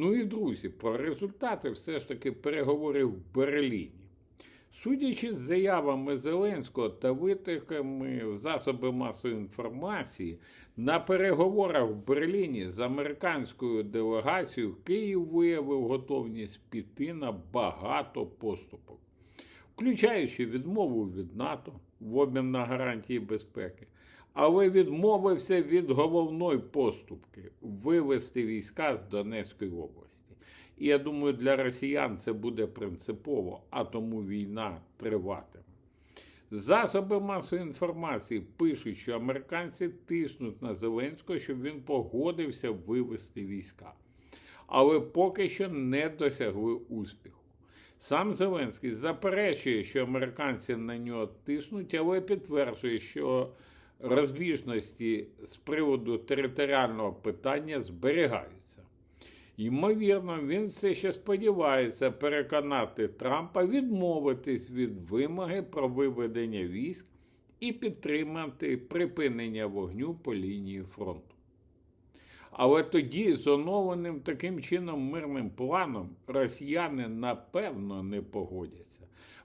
Ну і друзі, про результати все ж таки переговорів в Берліні. Судячи з заявами Зеленського та витоками в засоби масової інформації, на переговорах в Берліні з американською делегацією Київ виявив готовність піти на багато поступок, включаючи відмову від НАТО в обмін на гарантії безпеки, але відмовився від головної поступки вивести війська з Донецької області. І я думаю, для росіян це буде принципово, а тому війна триватиме. Засоби масової інформації пишуть, що американці тиснуть на Зеленського, щоб він погодився вивести війська. Але поки що не досягли успіху. Сам Зеленський заперечує, що американці на нього тиснуть, але підтверджує, що розбіжності з приводу територіального питання зберігаються. Ймовірно, він все ще сподівається переконати Трампа відмовитись від вимоги про виведення військ і підтримати припинення вогню по лінії фронту. Але тоді з оновленим таким чином мирним планом росіяни напевно не погодяться.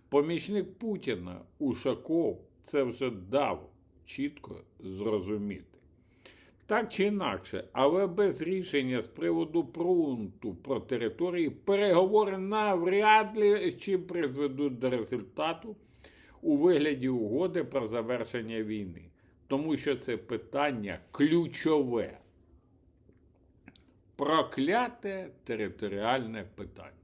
Помічник Путіна Ушаков це вже дав чітко зрозуміти. Так чи інакше, але без рішення з приводу прунту про території переговори навряд ли чи призведуть до результату у вигляді угоди про завершення війни, тому що це питання ключове. Прокляте територіальне питання.